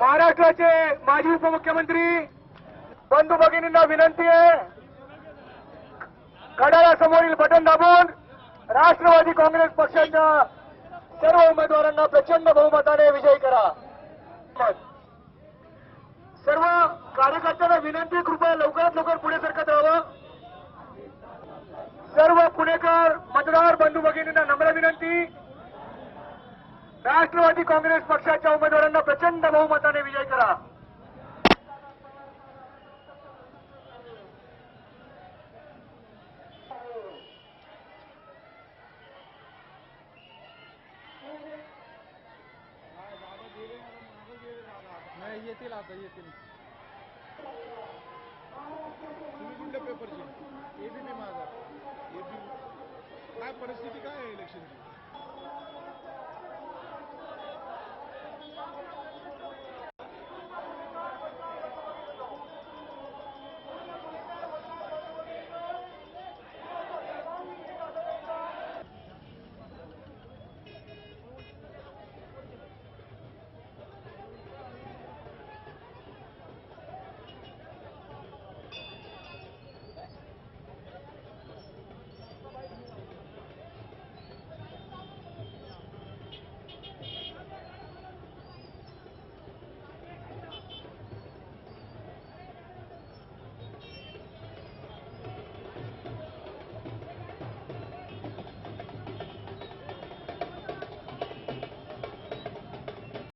महाराष्ट्राचे माजी उपमुख्यमंत्री बंधू भगिनींना विनंती आहे. घड्याळासमोरील बटन दाबून राष्ट्रवादी काँग्रेस पक्षाच्या सर्व उमेदवारांना प्रचंड बहुमताने विजयी करा. सर्व कार्यकर्त्यांना विनंती कृपया लवकरात लवकर पुढे सरकत राहावं. सर्व पुणेकर मतदार बंधू भगिनींना नम्र राष्ट्रवादी काँग्रेस पक्षाच्या उमेदवारांना प्रचंड बहुमताने विजय करा. नाही येतील आता येतील. तुम्ही कुठल्या पेपरची एबीपी माझा एबी काय परिस्थिती काय आहे इलेक्शनची